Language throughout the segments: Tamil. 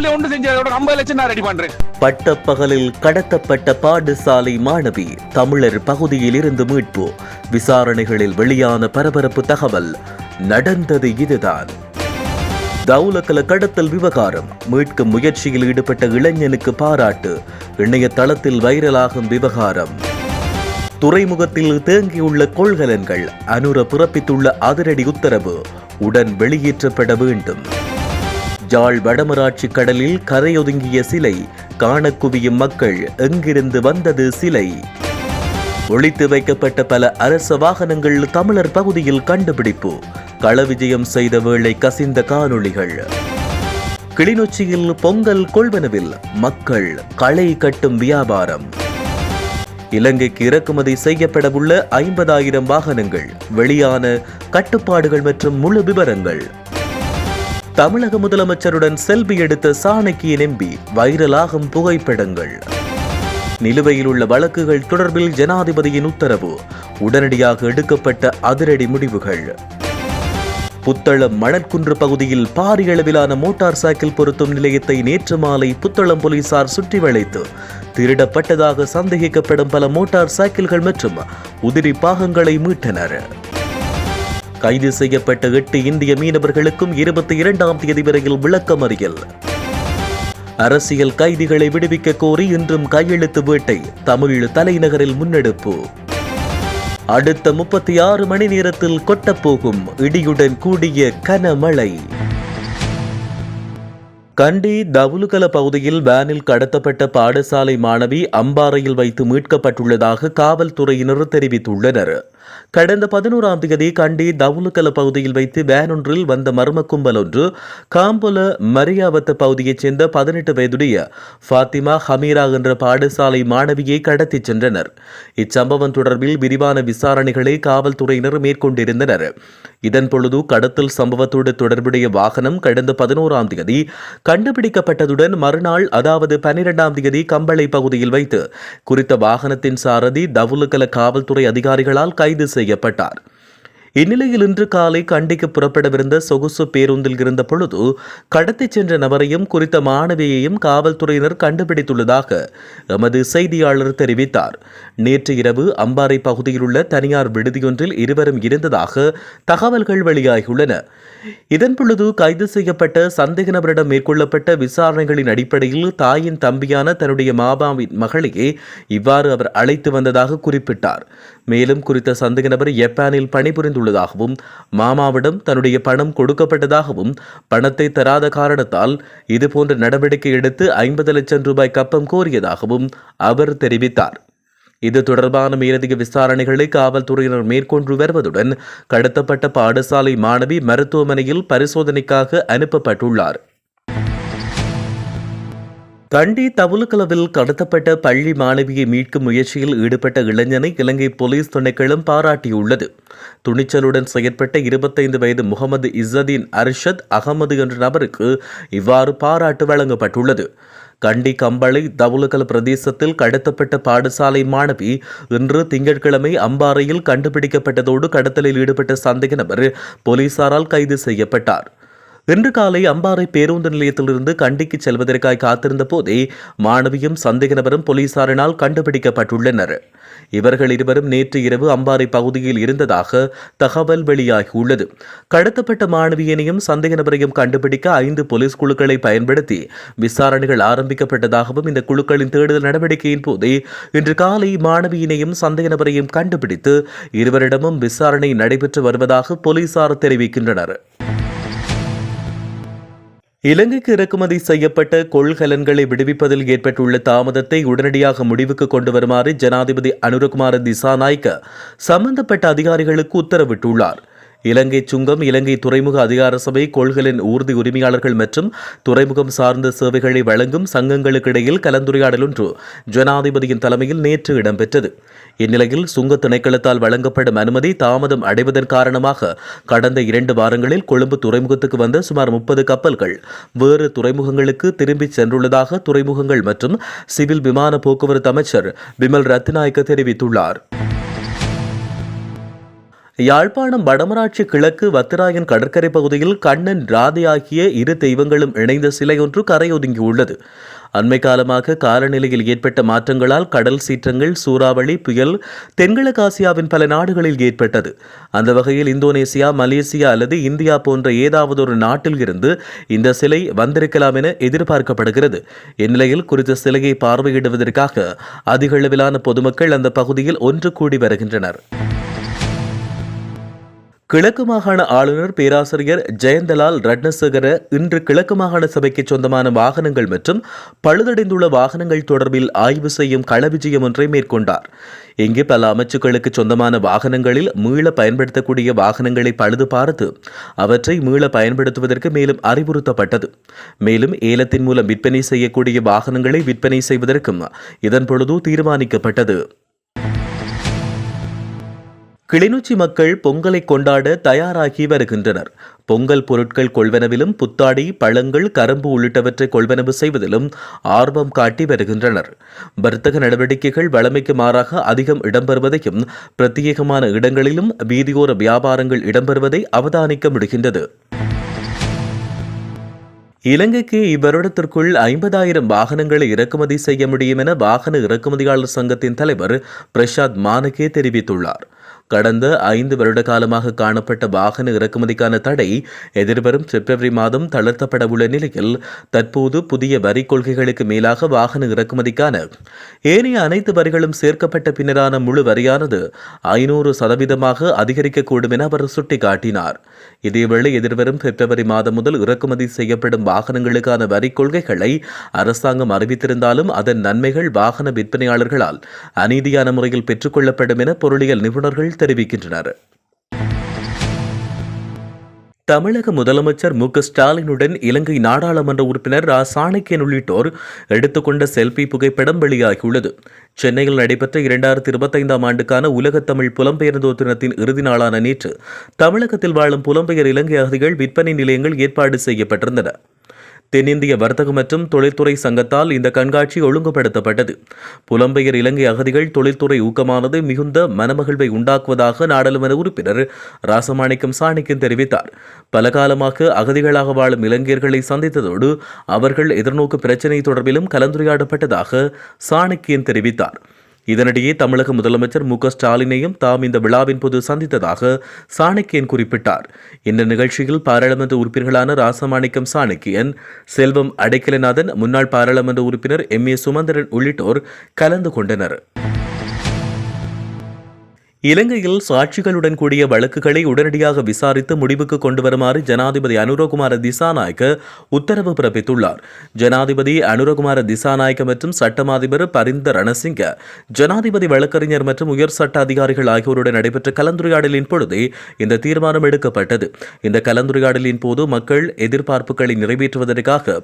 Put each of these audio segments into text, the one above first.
புள்ளி ஒன்று செஞ்சதோட ஐம்பது லட்சம் நான் ரெடி பண்றேன். பட்டப்பகலில் கடத்தப்பட்ட பாடசாலை மாணவி தமிழர் பகுதியில் இருந்து மீட்பு. விசாரணைகளில் வெளியான பரபரப்பு தகவல் நடந்தது இதுதான். தவுலக்கல கடத்தல் விவகாரம் மீட்கும் முயற்சியில் ஈடுபட்ட இளைஞனுக்கு பாராட்டு இணையதளத்தில் வைரலாகும் விவகாரம். துறைமுகத்தில் தேங்கியுள்ள கொள்கலன்கள் அனுர பிறப்பித்துள்ள அதிரடி உத்தரவு உடன் வெளியேற்றப்பட வேண்டும். ஜாழ் வடமராட்சி கடலில் கரையொதுங்கிய சிலை காணக் குவியும் மக்கள் எங்கிருந்து வந்தது சிலை? ஒழித்து வைக்கப்பட்ட பல அரச வாகனங்கள் தமிழர் பகுதியில் கண்டுபிடிப்பு. களவிஜயம் செய்த வேளை கசிந்த காணொளிகள். கிளிநொச்சியில் பொங்கல் கொள்வனவில் மக்கள் களை கட்டும் வியாபாரம். இலங்கைக்கு இறக்குமதி செய்யப்படவுள்ள ஐம்பதாயிரம் வாகனங்கள் வெளியான கட்டுப்பாடுகள் மற்றும் முழு விவரங்கள். தமிழக முதலமைச்சருடன் செல்பி எடுத்த சாணக்கியன் எம்பி வைரலாகும் புகைப்படங்கள். நிலுவையில் உள்ள வழக்குகள் தொடர்பில் ஜனாதிபதியின் உத்தரவு. உடனடியாக எடுக்கப்பட்ட அதிரடி முடிவுகள். புத்தளம் மணற்குன்று பகுதியில் பாரிய அளவிலான மோட்டார் சைக்கிள் பொருத்தும் நிலையத்தை நேற்று மாலை புத்தளம் போலீசார் சுற்றி வளைத்து திருடப்பட்டதாக சந்தேகிக்கப்படும் பல மோட்டார் சைக்கிள்கள் மற்றும் உதிரி பாகங்களை மீட்டனர். கைது செய்யப்பட்ட எட்டு இந்திய மீனவர்களுக்கும் இருபத்தி இரண்டாம் தேதி வரையில் விளக்கமறியல். அரசியல் கைதிகளை விடுவிக்க கோரி இன்றும் கையெழுத்து வேட்டை தமிழ் தலைநகரில் முன்னெடுப்பு. அடுத்த முப்பத்தி ஆறு மணி நேரத்தில் கொட்டப்போகும் இடியுடன் கூடிய கனமழை. கண்டி தவுலுகல பகுதியில் வேனில் கடத்தப்பட்ட பாடசாலை மாணவி அம்பாறையில் வைத்து மீட்கப்பட்டுள்ளதாக காவல்துறையினர் தெரிவித்துள்ளனர். கடந்த பதினோராம் தேதி கண்டி தவுலுக்கல பகுதியில் வைத்து வேன் ஒன்றில் வந்த மர்ம கும்பல் ஒன்று காம்புல மரியாவத்த பகுதியைச் சேர்ந்த பதினெட்டு வயதுடைய ஃபாத்திமா ஹமீரா என்ற பாடசாலை மாணவியை கடத்திச் சென்றனர். இச்சம்பவம் தொடர்பில் விரிவான விசாரணைகளை காவல்துறையினர் மேற்கொண்டிருந்தனர். இதன் பொழுது கடத்தல் சம்பவத்தோடு தொடர்புடைய வாகனம் கடந்த பதினோராம் தேதி கண்டுபிடிக்கப்பட்டதுடன் மறுநாள் அதாவது பனிரெண்டாம் தேதி கம்பளை பகுதியில் வைத்து குறித்த வாகனத்தின் சாரதி தவுலுக்கல காவல்துறை அதிகாரிகளால் கைது கைது செய்யப்பட்டார். இந்நிலையில் இன்று காலை கண்டிக்கு புறப்படவிருந்த சொகுசு பேருந்தில் இருந்த பொழுது கடத்திச் சென்ற நபரையும் குறித்த மாணவியையும் காவல்துறையினர் கண்டுபிடித்துள்ளதாக எமது செய்தியாளர் தெரிவித்தார். நேற்று இரவு அம்பாறை பகுதியில் உள்ள தனியார் விடுதியொன்றில் இருவரும் இருந்ததாக தகவல்கள் வெளியாகியுள்ளன. இதன் பொழுது கைது செய்யப்பட்ட சந்தேக நபரிடம் மேற்கொள்ளப்பட்ட விசாரணைகளின் அடிப்படையில் தாயின் தம்பியான தன்னுடைய மாபாவின் மகளையே இவ்வாறு அவர் அழைத்து வந்ததாக குறிப்பிட்டார். மேலும் குறித்த சந்தேக நபர் ஜப்பானில் பணிபுரிந்துள்ளதாகவும் மாமாவிடம் தன்னுடைய பணம் கொடுக்கப்பட்டதாகவும் பணத்தை தராத காரணத்தால் இதுபோன்ற நடவடிக்கை எடுத்து ஐம்பது லட்சம் ரூபாய் கப்பம் கோரியதாகவும் அவர் தெரிவித்தார். இது தொடர்பான மேலதிக விசாரணைகளை காவல்துறையினர் மேற்கொண்டு வருவதுடன் கடத்தப்பட்ட பாடசாலை மாணவி மருத்துவமனையில் பரிசோதனைக்காக அனுப்பப்பட்டுள்ளார். கண்டி தவுலுக்கலவில் கடத்தப்பட்ட பள்ளி மாணவியை மீட்கும் முயற்சியில் ஈடுபட்ட இளைஞனை இலங்கை போலீஸ் துணைக்களும் பாராட்டியுள்ளது. துணிச்சலுடன் செயற்பட்ட இருபத்தைந்து வயது முகமது இஸ்ஸதீன் அர்ஷத் அகமது என்ற நபருக்கு இவ்வாறு பாராட்டு வழங்கப்பட்டுள்ளது. கண்டி கம்பளை தவுலகல பிரதேசத்தில் கடத்தப்பட்ட பாடசாலை மாணவி இன்று திங்கட்கிழமை அம்பாறையில் கண்டுபிடிக்கப்பட்டதோடு கடத்தலில் ஈடுபட்ட சந்தேக நபர் போலீசாரால் கைது செய்யப்பட்டார். இன்று காலை அம்பாறை பேருந்து நிலையத்திலிருந்து கண்டிக்கு செல்வதற்காக காத்திருந்த போதே மாணவியும் சந்தேக நபரும் போலீசாரினால் கண்டுபிடிக்கப்பட்டுள்ளனர். இவர்கள் இருவரும் நேற்று இரவு அம்பாறை பகுதியில் இருந்ததாக தகவல் வெளியாகியுள்ளது. கடத்தப்பட்ட மாணவியினையும் சந்தேக நபரையும் கண்டுபிடிக்க ஐந்து போலீஸ் குழுக்களை பயன்படுத்தி விசாரணைகள் ஆரம்பிக்கப்பட்டதாகவும் இந்த குழுக்களின் தேடுதல் நடவடிக்கையின் போதே இன்று காலை மாணவியினையும் சந்தேக நபரையும் கண்டுபிடித்து இருவரிடமும் விசாரணை நடைபெற்று வருவதாக போலீசார் தெரிவிக்கின்றனர். இலங்கைக்கு இறக்குமதி செய்யப்பட்ட கொள்கலன்களை விடுவிப்பதில் ஏற்பட்டுள்ள தாமதத்தை உடனடியாக முடிவுக்கு கொண்டு வருமாறு ஜனாதிபதி அனுரகுமார திசாநாய்க்க சம்பந்தப்பட்ட அதிகாரிகளுக்கு உத்தரவிட்டுள்ளார். இலங்கை சுங்கம் இலங்கை துறைமுக அதிகார சபை கொள்கலின் ஊர்தி உரிமையாளர்கள் மற்றும் துறைமுகம் சார்ந்த சேவைகளை வழங்கும் சங்கங்களுக்கிடையில் கலந்துரையாடல் ஒன்று ஜனாதிபதியின் தலைமையில் நேற்று இடம்பெற்றது. இந்நிலையில் சுங்க திணைக்களத்தால் வழங்கப்படும் அனுமதி தாமதம் அடைவதன் காரணமாக கடந்த இரண்டு வாரங்களில் கொழும்பு துறைமுகத்துக்கு வந்த சுமார் முப்பது கப்பல்கள் வேறு துறைமுகங்களுக்கு திரும்பிச் சென்றுள்ளதாக துறைமுகங்கள் மற்றும் சிவில் விமான போக்குவரத்து அமைச்சர் விமல் ரத்நாயக்க தெரிவித்துள்ளார். யாழ்ப்பாணம் வடமராட்சி கிழக்கு வத்திராயன் கடற்கரை பகுதியில் கண்ணன் ராதை ஆகிய இரு தெய்வங்களும் இணைந்த சிலை ஒன்று கரையொதுங்கியுள்ளது. அண்மை காலமாக காலநிலையில் ஏற்பட்ட மாற்றங்களால் கடல் சீற்றங்கள் சூறாவளி புயல் தென்கிழக்காசியாவின் பல நாடுகளில் ஏற்பட்டது. அந்த வகையில் இந்தோனேசியா மலேசியா அல்லது இந்தியா போன்ற ஏதாவது ஒரு நாட்டில் இருந்து இந்த சிலை வந்திருக்கலாம் என எதிர்பார்க்கப்படுகிறது. இந்நிலையில் குறித்த சிலையை பார்வையிடுவதற்காக அதிக அளவிலான பொதுமக்கள் அந்த பகுதியில் ஒன்று கூடி வருகின்றனர். கிழக்கு மாகாண ஆளுநர் பேராசிரியர் ஜெயந்தலால் ரட்னசேகர இன்று கிழக்கு மாகாண சபைக்கு சொந்தமான வாகனங்கள் மற்றும் பழுதடைந்துள்ள வாகனங்கள் தொடர்பில் ஆய்வு செய்யும் கள விஜயம் ஒன்றை மேற்கொண்டார். இங்கு பல அமைச்சுக்களுக்கு சொந்தமான வாகனங்களில் மீள பயன்படுத்தக்கூடிய வாகனங்களை பழுது பார்த்து அவற்றை மீள பயன்படுத்துவதற்கு மேலும் அறிவுறுத்தப்பட்டது. மேலும் ஏலத்தின் மூலம் விற்பனை செய்யக்கூடிய வாகனங்களை விற்பனை செய்வதற்கும் இதன் பொழுது தீர்மானிக்கப்பட்டது. கிளிநொச்சி மக்கள் பொங்கலை கொண்டாட தயாராகி வருகின்றனர். பொங்கல் பொருட்கள் கொள்வனவிலும் புத்தாடி பழங்கள் கரும்பு உள்ளிட்டவற்றை கொள்வனவு செய்வதிலும் ஆர்வம் காட்டி வருகின்றனர். வர்த்தக நடவடிக்கைகள் வழமைக்கு மாறாக அதிகம் இடம்பெறுவதையும் பிரத்யேகமான இடங்களிலும் வீதியோர வியாபாரங்கள் இடம்பெறுவதை அவதானிக்க முடிகின்றது. இலங்கைக்கு இவ்வருடத்திற்குள் ஐம்பதாயிரம் வாகனங்களை இறக்குமதி செய்ய முடியும் என வாகன இறக்குமதியாளர் சங்கத்தின் தலைவர் பிரசாத் மானகே தெரிவித்துள்ளார். கடந்த ஐந்து வருட காலமாக காணப்பட்ட வாகன இறக்குமதிக்கான தடை எதிர்வரும் பிப்ரவரி மாதம் தளர்த்தப்பட உள்ள நிலையில் தற்போது புதிய வரி கொள்கைகளுக்கு மேலாக வாகன இறக்குமதிக்கான ஏனைய அனைத்து வரிகளும் சேர்க்கப்பட்ட பின்னரான முழு வரியானது ஐநூறு சதவீதமாக அதிகரிக்கக்கூடும் என அவர் சுட்டிக்காட்டினார். இதேவேளை எதிர்வரும் பிப்ரவரி மாதம் முதல் இறக்குமதி செய்யப்படும் வாகனங்களுக்கான வரி கொள்கைகளை அரசாங்கம் அறிவித்திருந்தாலும் அதன் நன்மைகள் வாகன விற்பனையாளர்களால் அநீதியான முறையில் பெற்றுக்கொள்ளப்படும் என பொருளியல் நிபுணர்கள் தெரிவிக்கின்றனர். தமிழக முதலமைச்சர் மு. ஸ்டாலினுடன் இலங்கை நாடாளுமன்ற உறுப்பினர் ரா. சாணக்கியன் உள்ளிட்டோர் எடுத்துக்கொண்ட செல்பி புகைப்படம் வெளியாகியுள்ளது. சென்னையில் நடைபெற்ற இரண்டாயிரத்தி இருபத்தைந்தாம் ஆண்டுக்கான உலக தமிழ் புலம்பெயர்ந்தோர் தினத்தின் இறுதி நாளான நேற்று தமிழகத்தில் வாழும் புலம்பெயர் இலங்கை அகதிகள் விற்பனை நிலையங்கள் ஏற்பாடு செய்யப்பட்டிருந்தன. தென்னிந்திய வர்த்தக மற்றும் தொழில்துறை சங்கத்தால் இந்த கண்காட்சி ஒழுங்குபடுத்தப்பட்டது. புலம்பெயர் இலங்கை அகதிகள் தொழில்துறை ஊக்கமானது மிகுந்த மனமகிழ்வை உண்டாக்குவதாக நாடாளுமன்ற உறுப்பினர் ராசமாணிக்கம் சாணிக்கன் தெரிவித்தார். பல காலமாக அகதிகளாக வாழும் இலங்கையர்களை சந்தித்ததோடு அவர்கள் எதிர்நோக்கு பிரச்சினை தொடர்பிலும் கலந்துரையாடப்பட்டதாக சாணக்கியன் தெரிவித்தார். இதனிடையே தமிழக முதலமைச்சர் மு ஸ்டாலினையும் தாம் இந்த விழாவின் போது சந்தித்ததாக சாணக்கியன் குறிப்பிட்டார். இந்த நிகழ்ச்சியில் பாராளுமன்ற உறுப்பினர்களான ராசமாணிக்கம் சாணக்கியன் செல்வம் அடைக்கலநாதன் முன்னாள் பாராளுமன்ற உறுப்பினர் எம் ஏ சுமந்திரன் உள்ளிட்டோர் கலந்து கொண்டனர். இலங்கையில் சாட்சிகளுடன் கூடிய வழக்குகளை உடனடியாக விசாரித்து முடிவுக்கு கொண்டு வருமாறு ஜனாதிபதி அனுரகுமார திசாநாயக்க உத்தரவு பிறப்பித்துள்ளார். ஜனாதிபதி அனுரகுமார திசாநாயக்க மற்றும் சட்டமாதிபர் பரிந்த ரணசிங்க ஜனாதிபதி வழக்கறிஞர் மற்றும் உயர் சட்ட அதிகாரிகள் ஆகியோருடன் நடைபெற்ற கலந்துரையாடலின் பொழுதே இந்த தீர்மானம் எடுக்கப்பட்டது. இந்த கலந்துரையாடலின் போது மக்கள் எதிர்பார்ப்புகளை நிறைவேற்றுவதற்காக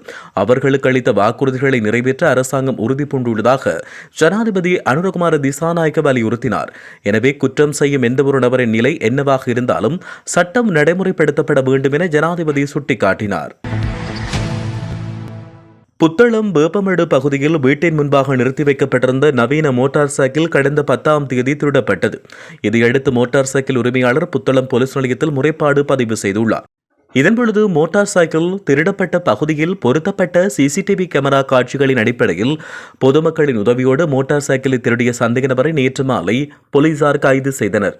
அவர்களுக்கு அளித்த வாக்குறுதிகளை நிறைவேற்ற அரசாங்கம் உறுதி பூண்டுள்ளதாக ஜனாதிபதி அனுரகுமார திசாநாயக்க வலியுறுத்தினார். எனவே குற்றம் செய்யும் எந்தவொரு நபரின் நிலை என்னவாக இருந்தாலும் சட்டம் நடைமுறைப்படுத்தப்பட வேண்டும் என ஜனாதிபதி சுட்டிக்காட்டினார். புத்தளம் வேப்பமேடு பகுதியில் வீட்டின் முன்பாக நிறுத்தி வைக்கப்பட்டிருந்த நவீன மோட்டார் சைக்கிள் கடந்த பத்தாம் தேதி திருடப்பட்டது. இதையடுத்து மோட்டார் சைக்கிள் உரிமையாளர் புத்தளம் போலீஸ் நிலையத்தில் முறைப்பாடு பதிவு செய்துள்ளார். இதன்பொழுது மோட்டார் சைக்கிள் திருடப்பட்ட பகுதியில் பொருத்தப்பட்ட சிசிடிவி கேமரா காட்சிகளின் அடிப்படையில் பொதுமக்களின் உதவியோடு மோட்டார் சைக்கிளை திருடிய சந்தேக நபரை நேற்று மாலை போலீசார் கைது செய்தனர்.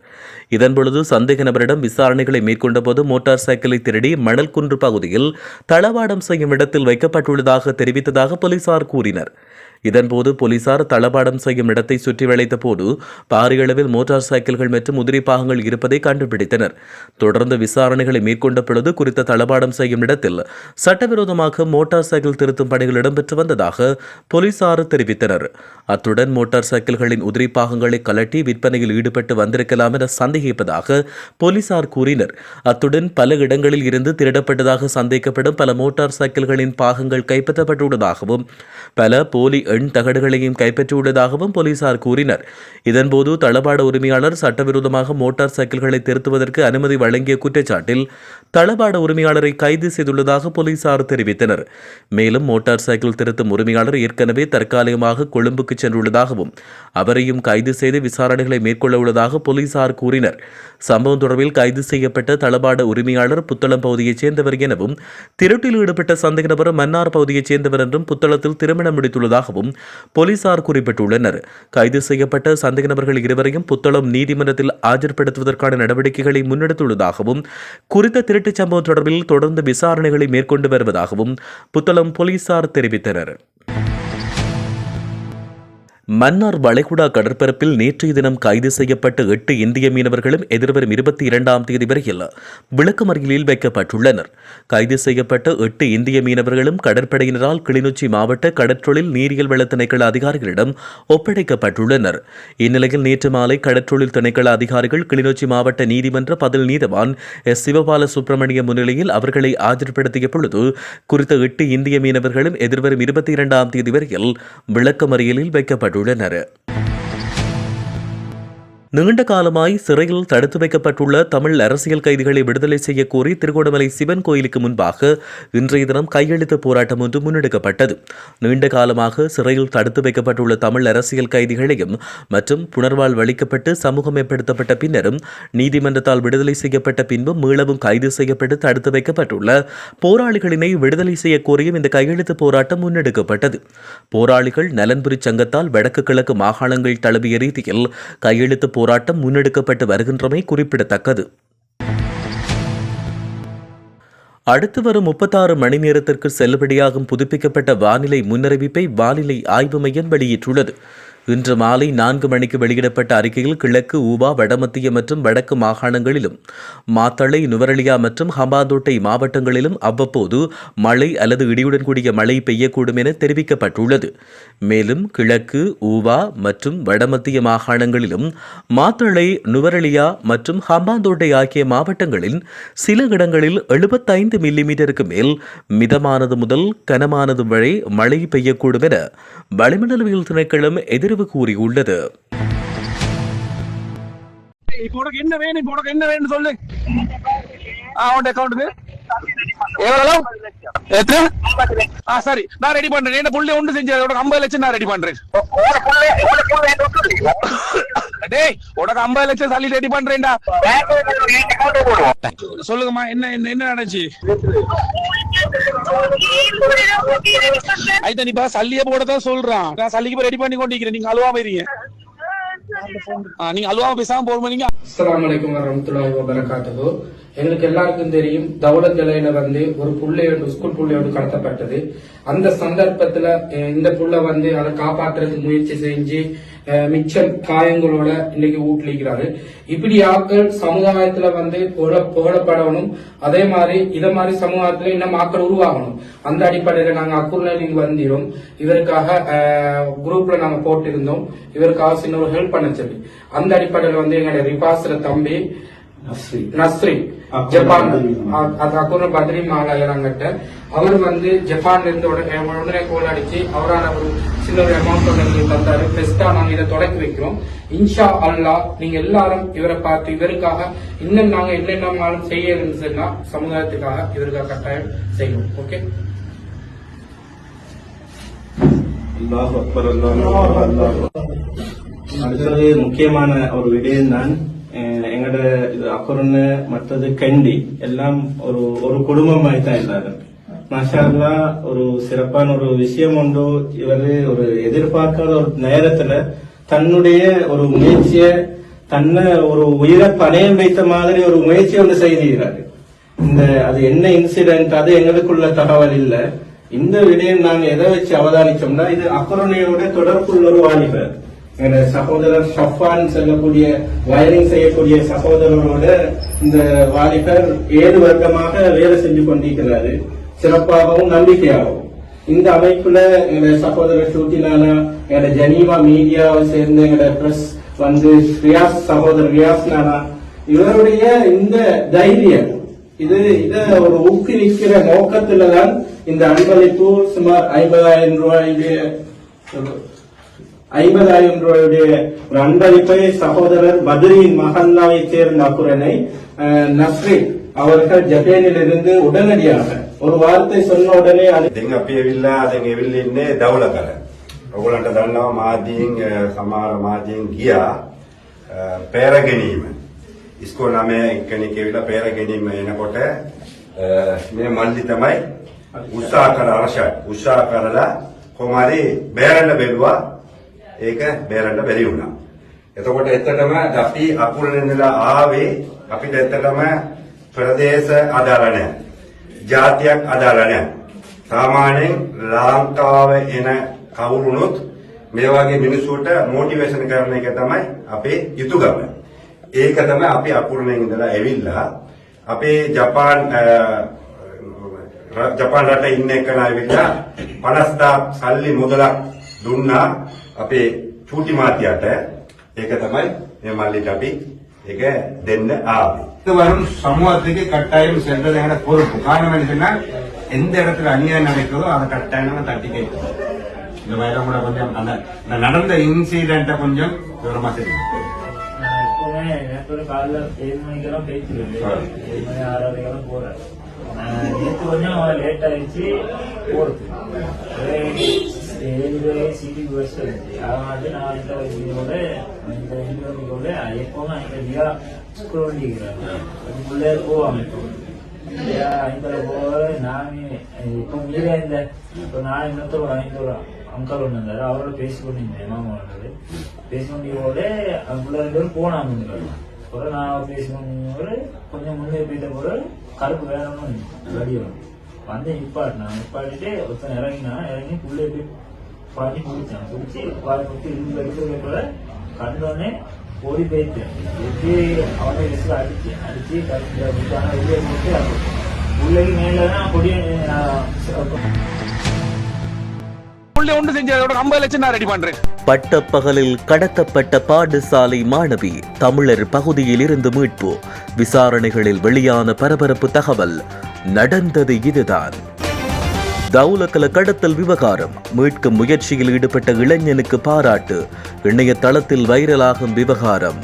இதன்பொழுது சந்தேக நபரிடம் விசாரணைகளை மேற்கொண்டபோது மோட்டார் சைக்கிளை திருடி மணல் குன்று பகுதியில் தளவாடம் செய்யும் இடத்தில் வைக்கப்பட்டுள்ளதாக தெரிவித்ததாக போலீசார் கூறினர். இதன்போது போலீசார் தளபாடம் செய்யும் இடத்தை சுற்றி வளைத்த போது பாரிய அளவில் மோட்டார் சைக்கிள்கள் மற்றும் உதிரி பாகங்கள் இருப்பதை கண்டுபிடித்தனர். தொடர்ந்து விசாரணைகளை மேற்கொண்ட பொழுது குறித்த தளபாடம் செய்யும் இடத்தில் சட்டவிரோதமாக மோட்டார் சைக்கிள் திருத்தும் பணிகள் இடம்பெற்று வந்ததாக போலீசார் தெரிவித்தனர். அத்துடன் மோட்டார் சைக்கிள்களின் உதிரி பாகங்களை கலட்டி விற்பனையில் ஈடுபட்டு வந்திருக்கலாம் என சந்தேகிப்பதாக போலீசார் கூறினர். அத்துடன் பல இடங்களில் இருந்து திருடப்பட்டதாக சந்தேகப்படும் பல மோட்டார் சைக்கிள்களின் பாகங்கள் கைப்பற்றப்பட்டுள்ளதாகவும் பல போலி எண் தகடுகளையும் கைப்பற்றியுள்ளதாகவும் போலீசார் கூறினர். இதன்போது தளபாட உரிமையாளர் சட்டவிரோதமாக மோட்டார் சைக்கிள்களை திருத்துவதற்கு அனுமதி வழங்கிய குற்றச்சாட்டில் தளபாட உரிமையாளரை கைது செய்துள்ளதாக போலீசார் தெரிவித்தனர். மேலும் மோட்டார் சைக்கிள் திருத்தும் உரிமையாளர் ஏற்கனவே தற்காலிகமாக கொழும்புக்கு சென்றுள்ளதாகவும் அவரையும் கைது செய்து விசாரணைகளை மேற்கொள்ள உள்ளதாக போலீசார் கூறினர். சம்பவம் தொடர்பில் கைது செய்யப்பட்ட தளபாட உரிமையாளர் புத்தளம் பகுதியைச் சேர்ந்தவர் எனவும் திருட்டில் ஈடுபட்ட சந்தேக நபர் மன்னார் பகுதியைச் சேர்ந்தவர் என்றும் புத்தளத்தில் திருமணம் முடித்துள்ளதாகவும் போலீசார் குறிப்பிட்டுள்ளனர். கைது செய்யப்பட்ட சந்தேக நபர்கள் இருவரையும் புத்தளம் நீதிமன்றத்தில் ஆஜர்படுத்துவதற்கான நடவடிக்கைகளை முன்னெடுத்துள்ளதாகவும் குறித்த திருட்டுச் சம்பவம் தொடர்பில் தொடர்ந்து விசாரணைகளை மேற்கொண்டு வருவதாகவும் புத்தளம் போலீசார் தெரிவித்தனர். மன்னார் வளைகுடா கடற்பரப்பில் நேற்றைய தினம் கைது செய்யப்பட்ட எட்டு இந்திய மீனவர்களும் எதிர்வரும் இருபத்தி இரண்டாம் தேதி வரையில் விளக்கமறியலில் வைக்கப்பட்டுள்ளனர். கைது செய்யப்பட்ட எட்டு இந்திய மீனவர்களும் கடற்படையினரால் கிளிநொச்சி மாவட்ட கடற்றொழில் நீரியல் வள திணைக்கள அதிகாரிகளிடம் ஒப்படைக்கப்பட்டுள்ளனர். இந்நிலையில் நேற்று மாலை கடற்றொழில் திணைக்கள அதிகாரிகள் கிளிநொச்சி மாவட்ட நீதிமன்ற பதில் நீதவான் எஸ். சிவபால சுப்பிரமணிய முன்னிலையில் அவர்களை ஆஜர்படுத்திய பொழுது குறித்த எட்டு இந்திய மீனவர்களும் எதிர்வரும் இருபத்தி இரண்டாம் தேதி வரையில் விளக்கமறியலில் வைக்கப்பட்டுள்ளனர். பயன்பெற்றுள்ளனர் நீண்ட காலமாய் சிறையில் தடுத்து வைக்கப்பட்டுள்ள தமிழ் அரசியல் கைதிகளை விடுதலை செய்ய கோரி திருகோணமலை சிவன் கோயிலுக்கு முன்பாக இன்றைய தினம் கையெழுத்து போராட்டம் ஒன்று முன்னெடுக்கப்பட்டது. நீண்ட காலமாக சிறையில் தடுத்து வைக்கப்பட்டுள்ள தமிழ் அரசியல் கைதிகளையும் மற்றும் புனர்வாழ்வு சமூகம் மேம்படுத்தப்பட்ட பின்னரும் நீதிமன்றத்தால் விடுதலை செய்யப்பட்ட பின்பும் மீளவும் கைது செய்யப்பட்டு தடுத்து வைக்கப்பட்டுள்ள போராளிகளினை விடுதலை செய்ய கோரியும் இந்த கையெழுத்து போராட்டம் முன்னெடுக்கப்பட்டது. போராளிகள் நலன்புரி சங்கத்தால் வடக்கு கிழக்கு மாகாணங்கள் தழுவிய ரீதியில் கையெழுத்து போராட்டம் முன்னெடுக்கப்பட்டு வருகின்றமை குறிப்பிடத்தக்கது. அடுத்து வரும் முப்பத்தாறு மணி நேரத்திற்கு செல்லுபடியாகும் புதுப்பிக்கப்பட்ட வானிலை முன்னறிவிப்பை வானிலை ஆய்வு மையம் வெளியிட்டுள்ளது. இன்று மாலை நான்கு மணிக்கு வெளியிடப்பட்ட அறிக்கையில் கிழக்கு ஊபா வடமத்திய மற்றும் வடக்கு மாகாணங்களிலும் மாத்தளை நுவரலியா மற்றும் ஹம்பாந்தோட்டை மாவட்டங்களிலும் அவ்வப்போது மழை அல்லது இடியுடன் கூடிய மழை பெய்யக்கூடும் என தெரிவிக்கப்பட்டுள்ளது. மேலும் கிழக்கு ஊவா மற்றும் வடமத்திய மாகாணங்களிலும் மாத்தளை நுவரலியா மற்றும் ஹம்பாந்தோட்டை ஆகிய மாவட்டங்களில் சில இடங்களில் எழுபத்தைந்து மில்லிமீட்டருக்கு மேல் மிதமானது முதல் கனமானது வரை மழை பெய்யக்கூடும் என வளிமண்டலவியல் திணைக்களம் ஆதரவு கூறியுள்ளது. இப்போ உனக்கு என்ன வேணும்? இப்போ உனக்கு என்ன வேணும் சொல்லு. அவன் அக்கௌண்ட்டுக்கு எவ்வளவு? எத்தனை? சரி. நான் ரெடி பண்றேன். என்ன புள்ளி ஒன்று செஞ்சு உனக்கு ஐம்பது லட்சம் நான் ரெடி பண்றேன். டேய் உனக்கு ஐம்பது லட்சம் சல்லி ரெடி பண்றேன்டா. சொல்லுங்கம்மா என்ன என்ன என்ன நடந்துச்சு? ஐயா நீ பா சல்லிய போடதான் சொல்றான். நான் சல்லிக்கு ரெடி பண்ணி கொண்டிருக்கிறேன். நீங்க அழுவாம இருங்க நீங்க அழுவாம பேசாம போடுங்க அஸ்ஸலாமு அலைக்கும் வரஹ்மத்துல்லாஹி வபரகாத்துஹு. எங்களுக்கு எல்லாருக்கும் தெரியும் தௌலத் நிலையில வந்து ஒரு புள்ளையோடு ஸ்கூல் புள்ளையோடு கடத்தப்பட்டது. அந்த சந்தர்ப்பத்துல இந்த புள்ள வந்து அதை காப்பாற்றுறதுக்கு முயற்சி செஞ்சு மிச்சம் காயங்களோட இன்னைக்கு ஊட்டிக்கிறாரு இப்படி ஆக்கள் சமுதாயத்துல வந்து புகழப்படணும். அதே மாதிரி இத மாதிரி சமுதாயத்துல இன்னும் ஆக்கள் உருவாகணும். அந்த அடிப்படையில நாங்க அக்குர்நலிங் வந்திரும். இவருக்காக குரூப்ல நாங்க போட்டிருந்தோம். இவருக்காக சின்ன ஒரு ஹெல்ப் பண்ண சொல்லி. அந்த அடிப்படையில வந்து எங்களுடைய ரிபாஸ்ல தம்பி நஸ்ரி. ஜப்பான். அ- அது அக்குன பத்ரி மாலாயரங்கிட்ட அவர் வந்து ஜப்பான்ல இருந்து உடனே உடனே கோல் அடிச்சு அவரான ஒரு சின்ன ஒரு அமௌண்ட் எங்களுக்கு தந்தாரு. பெஸ்டா நாங்க இதை தொடக்கி வைக்கிறோம். இன்ஷா அல்லாஹ் நீங்க எல்லாரும் இவரை பார்த்து இவருக்காக இன்னும் நாங்க என்னென்னாலும் செய்ய இருந்துச்சுன்னா சமுதாயத்துக்காக இவருக்காக கட்டாயம் செய்வோம். ஓகே அடுத்தது முக்கியமான ஒரு விடயம் தான் எங்கட இது அக்குறன்னு மற்றது கண்டி எல்லாம் ஒரு ஒரு குடும்பமாய் தான் எல்லாரும். மாஷால்லா ஒரு சிறப்பான ஒரு விஷயம் உண்டு. இவரு ஒரு எதிர்பார்க்காத ஒரு நேரத்துல தன்னுடைய ஒரு முயற்சிய தன்னை ஒரு உயிரை பணையம் வைத்த மாதிரி ஒரு முயற்சி ஒன்று செய்திருக்கிறாரு இந்த அது என்ன இன்சிடென்ட் அது எங்களுக்குள்ள தகவல் இல்லை. இந்த விடயம் நாங்க எதை வச்சு அவதானிச்சோம்னா இது அக்கரணையோட தொடர்புள்ள ஒரு வாலிபர். எங்க சகோதரர் ஷஃபான் செல்லக்கூடிய வயரிங் செய்யக்கூடிய சகோதரரோட இந்த வாலிபர் ஏழு வருடமாக வேலை செஞ்சு கொண்டிருக்கிறாரு. சிறப்பாகவும் நம்பிக்கையாகவும். இந்த அமைப்புல எங்க சகோதரர் ஷூட்டினானா எங்க ஜெனீவா மீடியாவை சேர்ந்த எங்க பிரஸ் வந்து ரியாஸ் சகோதரர் ரியாஸ் நானா இவருடைய இந்த தைரியம் இது இத ஒரு ஊக்குவிக்கிற நோக்கத்துல தான் இந்த அன்பளிப்பு சுமார் ஐம்பதாயிரம் ரூபாய் ஐம்பதாயிரம் ரூபாயுடைய ஒரு அன்பளிப்பை சகோதரர் பத்ரியின் மஹல்லாவை சேர்ந்த அக்குரனை அஹ், நஸ்ரின் அவர்கள் ஜப்பானிலிருந்து உடனடியாக ஒரு வார்த்தை சொன்ன உடனே அது ඉතින් අපි ඇවිල්ලා දැන් ඇවිල්ලා ඉන්නේ දවල කර. ඔයගොල්ලන්ට දන්නවා මාදීන් අ, සමහර මාදීන් ගියා අ, පෙර ගැනීම. ඉස්කෝල නමේ කෙනෙක් ඇවිල්ලා පෙර ගැනීම එනකොට අ, මේ මල්ලි තමයි උත්සාහ කර අවශ්‍යයි. උත්සාහ කරලා කොමාරි බේරන්න බැලුවා. ඒක බේරන්න බැරි වුණා. එතකොට එතනම අපි අකුරෙන් ඉඳලා ආවේ අපිට එතනම ප්‍රදේශ අදාළ නැහැ. ජාතියක් අදාළ නැහැ. සාමාන්‍යයෙන් ලාංකාව එන කවුරුනොත් මේ වගේ මිනිස්සුන්ට මොටිවේෂන් කරන එක තමයි අපේ යුතුයකම. ඒක තමයි අපි අකුරණෙන් ඉඳලා ඇවිල්ලා අපේ ජපාන් අ, ර- ජපාන් රටේ ඉන්න එකන ඇවිල්ලා 50000 සල්ලි මුදලක් දුන්නා අපේ චූටි මාත්‍යට. ඒක තමයි මේ මල්ලිට අපි ඒක දෙන්න ආවේ. இது வரும் சமூகத்துக்கு கட்டாயம் சென்றது என பொறுப்பு காரணம் என்ன சொன்னா எந்த இடத்துல அநியாயம் நடக்குதோ அதை கட்டாயம் நம்ம தட்டி கேட்கணும் இந்த வயலம் கூட கொஞ்சம் அந்த அந்த நடந்த இன்சிடென்ட்டை கொஞ்சம் விவரமா தெரியும் நான் எப்பவுமே நேற்று ஒரு காலைல ஏழு மணிக்கெல்லாம் பேசிடுவேன் ஏழு மணி ஆறரைக்கெல்லாம் போறேன் நான் நேற்று கொஞ்சம் லேட் ஆயிடுச்சு போறது ஒரே ஏழு சிடி பஸ் இருந்துச்சு அவன் நான் இந்த இதோட இந்த எண்ணோட எப்பவுமே அந்த ஸ்கூல் வண்டிக்கிறாங்க அதுக்குள்ளே போவாங்க இப்போ இல்லையா ஐந்தரை போகிற நானே இப்போ மீறே இல்லை இப்போ நான் இன்னொருத்தர் ஐந்தோட அங்கிள் ஒன்று இருந்தாரு அவரோட பேசிக்கொண்டிருந்தேன் கொண்டிருந்தேன் மாமா வந்தது பேசி கொண்டியோட அதுக்குள்ள ரெண்டு பேரும் போனாங்க அப்புறம் நான் பேசி கொஞ்சம் முன்னே போயிட்ட போது கருப்பு வேணும்னு வடி வரும் வந்து நிப்பாட்டினான் நிப்பாட்டிட்டு ஒருத்தன் இறங்கினான் இறங்கி புள்ளே போய் பண்ணி குடிச்சான் முடிச்சு வாய் குத்தி இருந்து அடிக்கிறத கூட கண்டோடனே ஓடி போயிட்டேன் எப்படி அவனை விசில் அடிச்சு அடிச்சு கருப்பு ஆனா வெளியே போட்டு அது உள்ளே மேல தான் கொடிய பட்டப்பகலில் கடத்தப்பட்ட பாடசாலை மாணவி தமிழர் பகுதியில் இருந்து மீட்பு. விசாரணைகளில் வெளியான பரபரப்பு தகவல் நடந்தது இதுதான். தவுலக்கல கடத்தல் விவகாரம். மீட்கும் முயற்சியில் ஈடுபட்ட இளைஞனுக்கு பாராட்டு. இணையதளத்தில் வைரலாகும் விவகாரம்.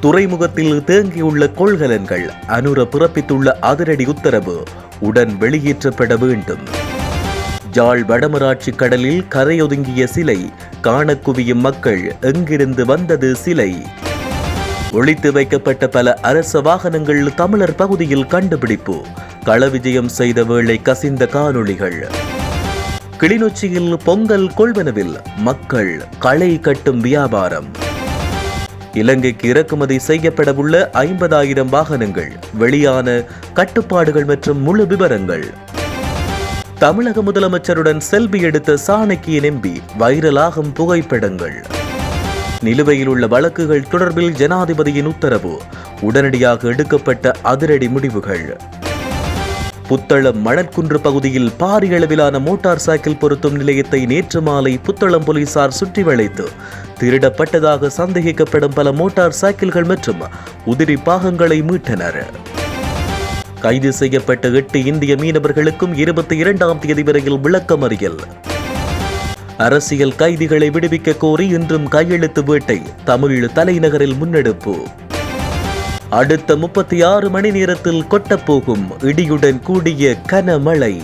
துறைமுகத்தில் தேங்கியுள்ள கொள்கலன்கள். அனுர பிறப்பித்துள்ள அதிரடி உத்தரவு. உடன் வெளியேற்றப்பட வேண்டும். ஜாழ் வடமராட்சி கடலில் கரையொதுங்கிய சிலை. காணக் குவியும் மக்கள் எங்கிருந்து வந்தது சிலை. ஒழித்து வைக்கப்பட்ட பல அரச வாகனங்கள் தமிழர் பகுதியில் கண்டுபிடிப்பு. களவிஜயம் செய்த வேளை கசிந்த காணொளிகள். கிளிநொச்சியில் பொங்கல் கொள்வனவில் மக்கள் களை கட்டும் வியாபாரம். இலங்கைக்கு இறக்குமதி செய்யப்படவுள்ள ஐம்பதாயிரம் வாகனங்கள் வெளியான கட்டுப்பாடுகள் மற்றும் முழு விவரங்கள். தமிழக முதலமைச்சருடன் செல்பி எடுத்த சாணக்கியன் எம்பி வைரலாகும் புகைப்படங்கள். நிலுவையில் உள்ள வழக்குகள் தொடர்பில் ஜனாதிபதியின் உத்தரவு உடனடியாக எடுக்கப்பட்ட அதிரடி முடிவுகள். புத்தளம் மணற்குன்று பகுதியில் பாரிய அளவிலான மோட்டார் சைக்கிள் பொருத்தும் நிலையத்தை நேற்று மாலை புத்தளம் போலீசார் சுற்றி வளைத்து திருடப்பட்டதாக சந்தேகிக்கப்படும் பல மோட்டார் சைக்கிள்கள் மற்றும் உதிரி பாகங்களை மீட்டனர். கைது செய்யப்பட்ட எட்டு இந்திய மீனவர்களுக்கும் இருபத்தி இரண்டாம் தேதி வரையில் விளக்கமறியல். அரசியல் கைதிகளை விடுவிக்க கோரி இன்றும் கையெழுத்து வேட்டை தமிழ் தலைநகரில் முன்னெடுப்பு. அடுத்த முப்பத்தி ஆறு மணி நேரத்தில் கொட்டப்போகும் இடியுடன் கூடிய கனமழை.